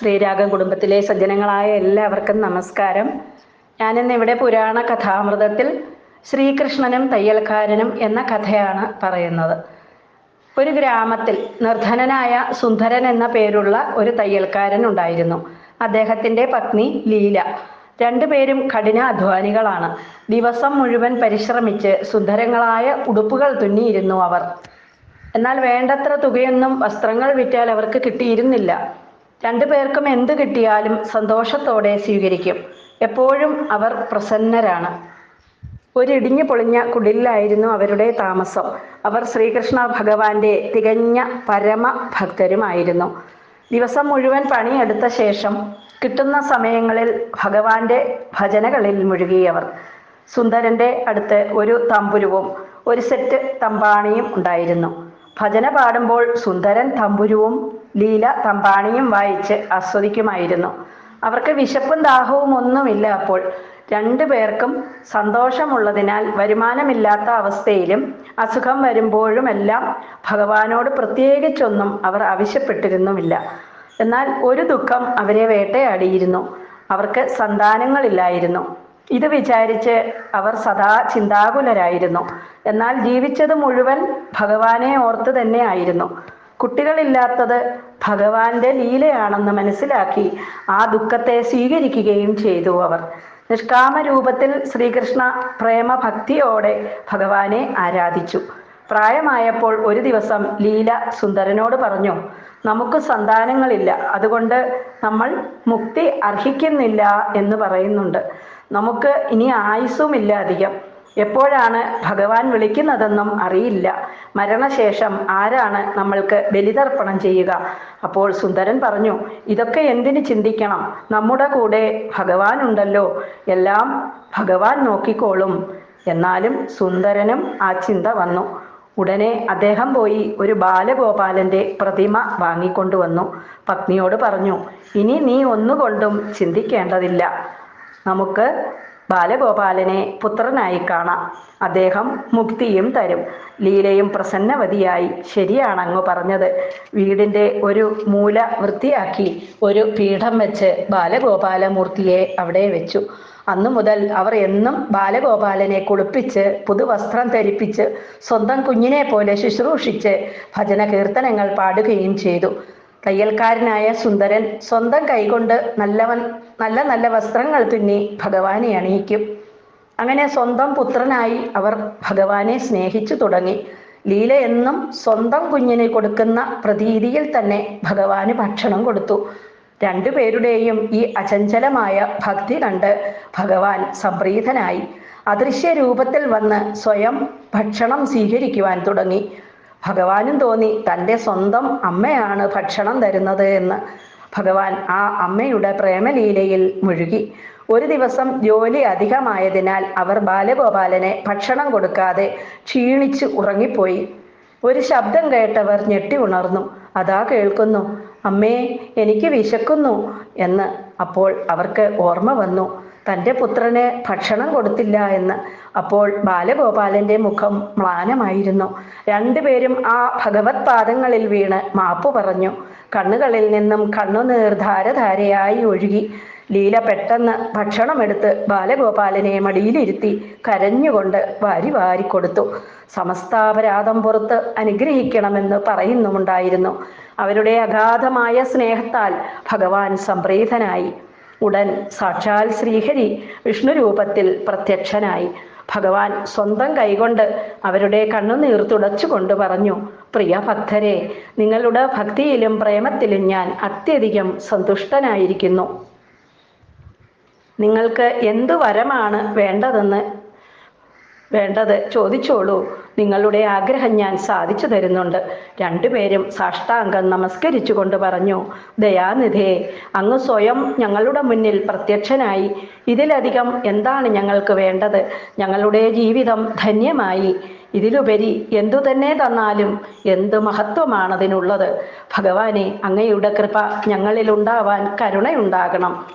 ശ്രീരാഗം കുടുംബത്തിലെ സജ്ജനങ്ങളായ എല്ലാവർക്കും നമസ്കാരം. ഞാനിന്ന് ഇവിടെ പുരാണ കഥാമൃതത്തിൽ ശ്രീകൃഷ്ണനും തയ്യൽക്കാരനും എന്ന കഥയാണ് പറയുന്നത്. ഒരു ഗ്രാമത്തിൽ നിർധനനായ സുന്ദരൻ എന്ന പേരുള്ള ഒരു തയ്യൽക്കാരൻ ഉണ്ടായിരുന്നു. അദ്ദേഹത്തിന്റെ പത്നി ലീല. രണ്ടുപേരും കഠിന അധ്വാനികളാണ്. ദിവസം മുഴുവൻ പരിശ്രമിച്ച് സുന്ദരങ്ങളായ ഉടുപ്പുകൾ തുന്നിയിരുന്നു അവർ. എന്നാൽ വേണ്ടത്ര തുകയൊന്നും വസ്ത്രങ്ങൾ വിറ്റാൽ അവർക്ക് കിട്ടിയിരുന്നില്ല. രണ്ടു പേർക്കും എന്ത് കിട്ടിയാലും സന്തോഷത്തോടെ സ്വീകരിക്കും. എപ്പോഴും അവർ പ്രസന്നരാണ്. ഒരിടിഞ്ഞു പൊളിഞ്ഞ കുടിലായിരുന്നു അവരുടെ താമസം. അവർ ശ്രീകൃഷ്ണ ഭഗവാന്റെ തികഞ്ഞ പരമ ഭക്തരുമായിരുന്നു ദിവസം മുഴുവൻ പണിയെടുത്ത ശേഷം കിട്ടുന്ന സമയങ്ങളിൽ ഭഗവാന്റെ ഭജനകളിൽ മുഴുകിയവർ സുന്ദരന്റെ അടുത്ത് ഒരു തമ്പുരുവും ഒരു സെറ്റ് തമ്പാണിയും ഉണ്ടായിരുന്നു. ഭജന പാടുമ്പോൾ സുന്ദരൻ തമ്പുരുവും ലീല തമ്പാണിയും വായിച്ച് ആസ്വദിക്കുമായിരുന്നു. അവർക്ക് വിശപ്പും ദാഹവും ഒന്നുമില്ല അപ്പോൾ. രണ്ടു പേർക്കും സന്തോഷമുള്ളതിനാൽ വരുമാനമില്ലാത്ത അവസ്ഥയിലും അസുഖം വരുമ്പോഴുമെല്ലാം ഭഗവാനോട് പ്രത്യേകിച്ചൊന്നും അവർ ആവശ്യപ്പെട്ടിരുന്നുമില്ല. എന്നാൽ ഒരു ദുഃഖം അവരെ വേട്ടയാടിയിരുന്നു. അവർക്ക് സന്താനങ്ങളില്ലായിരുന്നു. ഇത് വിചാരിച്ച് അവർ സദാ ചിന്താകുലരായിരുന്നു. എന്നാൽ ജീവിച്ചത് മുഴുവൻ ഭഗവാനെ ഓർത്ത് തന്നെ ആയിരുന്നു. കുട്ടികളില്ലാത്തത് ഭഗവാന്റെ ലീലയാണെന്ന് മനസ്സിലാക്കി ആ ദുഃഖത്തെ സ്വീകരിക്കുകയും ചെയ്തു അവർ. നിഷ്കാമ രൂപത്തിൽ ശ്രീകൃഷ്ണ പ്രേമഭക്തിയോടെ ഭഗവാനെ ആരാധിച്ചു. പ്രായമായപ്പോൾ ഒരു ദിവസം ലീല സുന്ദരനോട് പറഞ്ഞു നമുക്ക് സന്താനങ്ങളില്ല. അതുകൊണ്ട് നമ്മൾ മുക്തി അർഹിക്കുന്നില്ല എന്ന് പറയുന്നുണ്ട്. നമുക്ക് ഇനി ആയുസ്സുമില്ല അധികം. എപ്പോഴാണ് ഭഗവാൻ വിളിക്കുന്നതെന്നും അറിയില്ല. മരണശേഷം ആരാണ് നമ്മൾക്ക് ബലിതർപ്പണം ചെയ്യുക? അപ്പോൾ സുന്ദരൻ പറഞ്ഞു ഇതൊക്കെ എന്തിന് ചിന്തിക്കണം? നമ്മുടെ കൂടെ ഭഗവാൻ ഉണ്ടല്ലോ. എല്ലാം ഭഗവാൻ നോക്കിക്കോളും. എന്നാലും സുന്ദരനും ആ ചിന്ത വന്നു. ഉടനെ അദ്ദേഹം പോയി ഒരു ബാലഗോപാലന്റെ പ്രതിമ വാങ്ങിക്കൊണ്ടുവന്നു പത്നിയോട് പറഞ്ഞു ഇനി നീ ഒന്നുകൊണ്ടും ചിന്തിക്കേണ്ടതില്ല. നമുക്ക് ബാലഗോപാലനെ പുത്രനായി കാണാം. അദ്ദേഹം മുക്തിയും തരും. ലീലയും പ്രസന്നവതിയായി ശരിയാണങ്ങ് പറഞ്ഞത്. വീടിന്റെ ഒരു മൂല വൃത്തിയാക്കി ഒരു പീഠം വെച്ച് ബാലഗോപാലമൂർത്തിയെ അവിടെ വെച്ചു. അന്നു മുതൽ അവർ എന്നും ബാലഗോപാലനെ കുളിപ്പിച്ച് പുതുവസ്ത്രം ധരിപ്പിച്ച് സ്വന്തം കുഞ്ഞിനെ പോലെ ശുശ്രൂഷിച്ച് ഭജന കീർത്തനങ്ങൾ പാടുകയും ചെയ്തു. തയ്യൽക്കാരനായ സുന്ദരൻ സ്വന്തം കൈകൊണ്ട് നല്ലവൻ നല്ല നല്ല വസ്ത്രങ്ങൾ തുന്നി ഭഗവാനെ അണിയിക്കും. അങ്ങനെ സ്വന്തം പുത്രനായി അവർ ഭഗവാനെ സ്നേഹിച്ചു തുടങ്ങി. ലീല എന്നും സ്വന്തം കുഞ്ഞിനെ കൊടുക്കുന്ന പ്രതീതിയിൽ തന്നെ ഭഗവാന് ഭക്ഷണം കൊടുത്തു. രണ്ടുപേരുടെയും ഈ അചഞ്ചലമായ ഭക്തി കണ്ട് ഭഗവാൻ സംപ്രീതനായി. അദൃശ്യ രൂപത്തിൽ വന്ന് സ്വയം ഭക്ഷണം സ്വീകരിക്കുവാൻ തുടങ്ങി. ഭഗവാനും തോന്നി തന്റെ സ്വന്തം അമ്മയാണ് ഭക്ഷണം തരുന്നത് എന്ന്. ഭഗവാൻ ആ അമ്മയുടെ പ്രേമലീലയിൽ മുഴുകി. ഒരു ദിവസം ജോലി അധികമായതിനാൽ അവർ ബാലഗോപാലനെ ഭക്ഷണം കൊടുക്കാതെ ക്ഷീണിച്ച് ഉറങ്ങിപ്പോയി. ഒരു ശബ്ദം കേട്ടവർ ഞെട്ടി ഉണർന്നു. അതാ കേൾക്കുന്നു. അമ്മേ എനിക്ക് വിശക്കുന്നു എന്ന് അപ്പോൾ അവർക്ക് ഓർമ്മ വന്നു. തന്റെ പുത്രന് ഭക്ഷണം കൊടുത്തില്ല എന്ന്. അപ്പോൾ ബാലഗോപാലന്റെ മുഖം മ്ലാനമായിരുന്നു. രണ്ടുപേരും ആ ഭഗവത് പാദങ്ങളിൽ വീണ് മാപ്പു പറഞ്ഞു. കണ്ണുകളിൽ നിന്നും കണ്ണുനീർ ധാരധാരയായി ഒഴുകി. ലീല പെട്ടെന്ന് ഭക്ഷണമെടുത്ത് ബാലഗോപാലനെ മടിയിലിരുത്തി കരഞ്ഞുകൊണ്ട് വാരി വാരി കൊടുത്തു. സമസ്താപരാധം പുറത്ത് അനുഗ്രഹിക്കണമെന്ന് പറയുന്നുമുണ്ടായിരുന്നു. അവരുടെ അഗാധമായ സ്നേഹത്താൽ ഭഗവാൻ സംപ്രീതനായി. ഉടൻ സാക്ഷാൽ ശ്രീഹരി വിഷ്ണു രൂപത്തിൽ പ്രത്യക്ഷനായി. ഭഗവാൻ സ്വന്തം കൈകൊണ്ട് അവരുടെ കണ്ണുനീർ തുടച്ചുകൊണ്ട് പറഞ്ഞു പ്രിയ ഭക്തരെ നിങ്ങളുടെ ഭക്തിയിലും പ്രേമത്തിലും ഞാൻ അത്യധികം സന്തുഷ്ടനായിരിക്കുന്നു. നിങ്ങൾക്ക് എന്തു വരമാണ് വേണ്ടതെന്ന് വേണ്ടത് ചോദിച്ചോളൂ. നിങ്ങളുടെ ആഗ്രഹം ഞാൻ സാധിച്ചു തരുന്നുണ്ട്. രണ്ടുപേരും സാഷ്ടാംഗം നമസ്കരിച്ചുകൊണ്ട് പറഞ്ഞു ദയാനിധേ അങ്ങ് സ്വയം ഞങ്ങളുടെ മുന്നിൽ പ്രത്യക്ഷനായി. ഇതിലധികം എന്താണ് ഞങ്ങൾക്ക് വേണ്ടത്? ഞങ്ങളുടെ ജീവിതം ധന്യമായി. ഇതിലുപരി എന്തു തന്നെ തന്നാലും എന്ത് മഹത്വമാണതിനുള്ളത്? ഭഗവാനെ അങ്ങയുടെ കൃപ ഞങ്ങളിൽ ഉണ്ടാവാൻ കരുണയുണ്ടാകണം.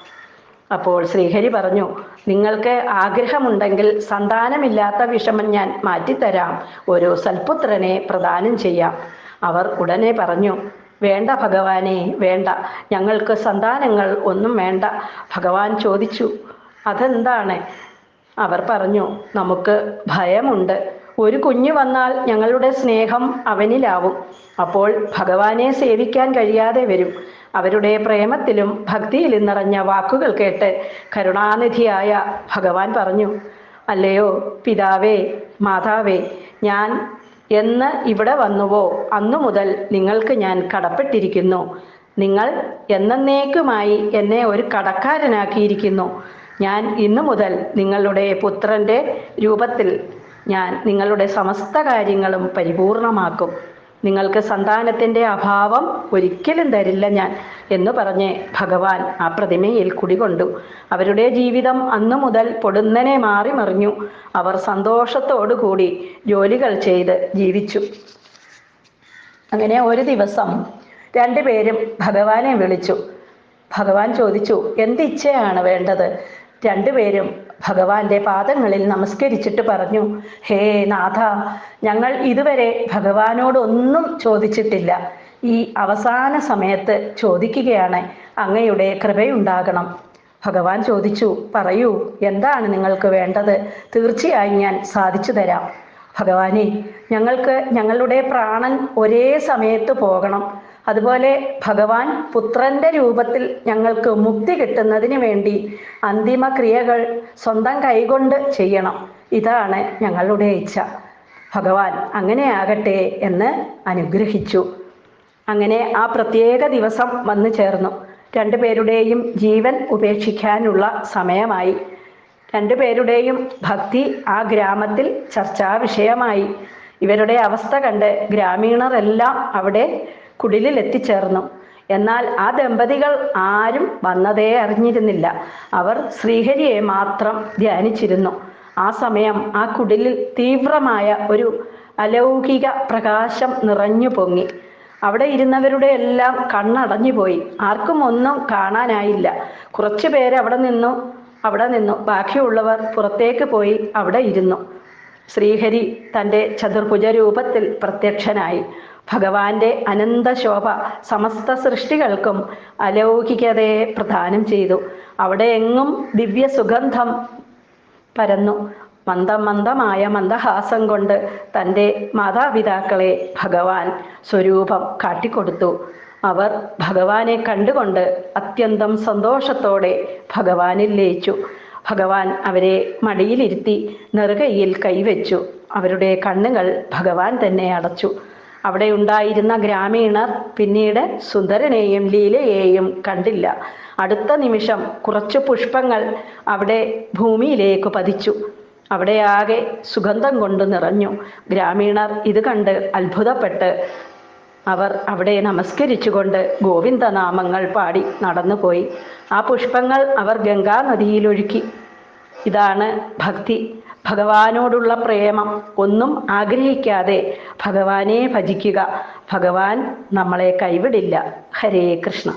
അപ്പോൾ ശ്രീഹരി പറഞ്ഞു നിങ്ങൾക്ക് ആഗ്രഹമുണ്ടെങ്കിൽ സന്താനമില്ലാത്ത വിഷമം ഞാൻ മാറ്റിത്തരാം. ഒരു സൽപുത്രനെ പ്രദാനം ചെയ്യാം. അവർ ഉടനെ പറഞ്ഞു വേണ്ട ഭഗവാനെ വേണ്ട. ഞങ്ങൾക്ക് സന്താനങ്ങൾ ഒന്നും വേണ്ട. ഭഗവാൻ ചോദിച്ചു അതെന്താണ്? അവർ പറഞ്ഞു നമുക്ക് ഭയമുണ്ട്. ഒരു കുഞ്ഞു വന്നാൽ ഞങ്ങളുടെ സ്നേഹം അവനിലാവും. അപ്പോൾ ഭഗവാനെ സേവിക്കാൻ കഴിയാതെ വരും. അവരുടെ പ്രേമത്തിലും ഭക്തിയിലും നിറഞ്ഞ വാക്കുകൾ കേട്ട് കരുണാനിധിയായ ഭഗവാൻ പറഞ്ഞു അല്ലയോ പിതാവേ മാതാവേ ഞാൻ എന്ന് ഇവിടെ വന്നുവോ അന്നു മുതൽ നിങ്ങൾക്ക് ഞാൻ കടപ്പെട്ടിരിക്കുന്നു. നിങ്ങൾ എന്നേക്കുമായി എന്നെ ഒരു കടക്കാരനാക്കിയിരിക്കുന്നു. ഞാൻ ഇന്നു മുതൽ നിങ്ങളുടെ പുത്രന്റെ രൂപത്തിൽ ഞാൻ നിങ്ങളുടെ സമസ്ത കാര്യങ്ങളും പരിപൂർണമാക്കും. നിങ്ങൾക്ക് സന്താനത്തിന്റെ അഭാവം ഒരിക്കലും തരില്ല ഞാൻ എന്ന് പറഞ്ഞ് ഭഗവാൻ ആ പ്രതിമയിൽ കുടികൊണ്ടു. അവരുടെ ജീവിതം അന്നു മുതൽ പൊടുന്നനെ മാറി മറിഞ്ഞു അവർ സന്തോഷത്തോടുകൂടി ജോലികൾ ചെയ്ത് ജീവിച്ചു. അങ്ങനെ ഒരു ദിവസം രണ്ടുപേരും ഭഗവാനെ വിളിച്ചു. ഭഗവാൻ ചോദിച്ചു എന്തിച്ഛയാണ് വേണ്ടത്? രണ്ടുപേരും ഭഗവാന്റെ പാദങ്ങളിൽ നമസ്കരിച്ചിട്ട് പറഞ്ഞു ഹേ നാഥ ഞങ്ങൾ ഇതുവരെ ഭഗവാനോടൊന്നും ചോദിച്ചിട്ടില്ല. ഈ അവസാന സമയത്ത് ചോദിക്കുകയാണ് അങ്ങയുടെ കൃപയുണ്ടാകണം. ഭഗവാൻ ചോദിച്ചു പറയൂ എന്താണ് നിങ്ങൾക്ക് വേണ്ടത്? തീർച്ചയായും ഞാൻ സാധിച്ചു തരാം. ഭഗവാനെ ഞങ്ങൾക്ക് ഞങ്ങളുടെ പ്രാണൻ ഒരേ സമയത്ത് പോകണം. അതുപോലെ ഭഗവാൻ പുത്രന്റെ രൂപത്തിൽ ഞങ്ങൾക്ക് മുക്തി കിട്ടുന്നതിന് വേണ്ടി അന്തിമ ക്രിയകൾ സ്വന്തം കൈകൊണ്ട് ചെയ്യണം. ഇതാണ് ഞങ്ങളുടെ ഇച്ഛ. ഭഗവാൻ അങ്ങനെ ആകട്ടെ എന്ന് അനുഗ്രഹിച്ചു. അങ്ങനെ ആ പ്രത്യേക ദിവസം വന്നു ചേർന്നു. രണ്ടുപേരുടെയും ജീവൻ ഉപേക്ഷിക്കാനുള്ള സമയമായി. രണ്ടുപേരുടെയും ഭക്തി ആ ഗ്രാമത്തിൽ ചർച്ചാ വിഷയമായി ഇവരുടെ അവസ്ഥ കണ്ട് ഗ്രാമീണരെല്ലാം അവിടെ കുടിലിൽ എത്തിച്ചേർന്നു. എന്നാൽ ആ ദമ്പതികൾ ആരും വന്നതേ അറിഞ്ഞിരുന്നില്ല. അവർ ശ്രീഹരിയെ മാത്രം ധ്യാനിച്ചിരുന്നു. ആ സമയം ആ കുടിലിൽ തീവ്രമായ ഒരു അലൗകിക പ്രകാശം നിറഞ്ഞു പൊങ്ങി. അവിടെ ഇരുന്നവരുടെ എല്ലാം കണ്ണടഞ്ഞു പോയി. ആർക്കും ഒന്നും കാണാനായില്ല. കുറച്ചു പേര് അവിടെ നിന്നു അവിടെ നിന്നു. ബാക്കിയുള്ളവർ പുറത്തേക്ക് പോയി അവിടെ ഇരുന്നു. ശ്രീഹരി തന്റെ ചതുർഭുജ രൂപത്തിൽ പ്രത്യക്ഷനായി. ഭഗവാന്റെ അനന്ത ശോഭ സമസ്ത സൃഷ്ടികൾക്കും അലൗകികതയെ പ്രദാനം ചെയ്തു. അവിടെ എങ്ങും ദിവ്യ സുഗന്ധം പരന്നു. മന്ദം മന്ദമായ മന്ദഹാസം കൊണ്ട് തന്റെ മാതാപിതാക്കളെ ഭഗവാൻ സ്വരൂപം കാട്ടിക്കൊടുത്തു. അവർ ഭഗവാനെ കണ്ടുകൊണ്ട് അത്യന്തം സന്തോഷത്തോടെ ഭഗവാനിൽ ലയിച്ചു. ഭഗവാൻ അവരെ മടിയിലിരുത്തി നെറുകയിൽ കൈവച്ചു. അവരുടെ കണ്ണുകൾ ഭഗവാൻ തന്നെ അടച്ചു. അവിടെ ഉണ്ടായിരുന്ന ഗ്രാമീണർ പിന്നീട് സുന്ദരനെയും ലീലയെയും കണ്ടില്ല. അടുത്ത നിമിഷം കുറച്ച് പുഷ്പങ്ങൾ അവിടെ ഭൂമിയിലേക്ക് പതിച്ചു. അവിടെ ആകെ സുഗന്ധം കൊണ്ട് നിറഞ്ഞു. ഗ്രാമീണർ ഇത് കണ്ട് അത്ഭുതപ്പെട്ട് അവർ അവിടെ നമസ്കരിച്ചുകൊണ്ട് ഗോവിന്ദനാമങ്ങൾ പാടി നടന്നുപോയി. ആ പുഷ്പങ്ങൾ അവർ ഗംഗാ നദിയിലൊഴുക്കി ഇതാണ് ഭക്തി. ഭഗവാനോടുള്ള പ്രേമം ഒന്നും ആഗ്രഹിക്കാതെ ഭഗവാനെ ഭജിക്കുക. ഭഗവാൻ നമ്മളെ കൈവിടില്ല. ഹരേ കൃഷ്ണ.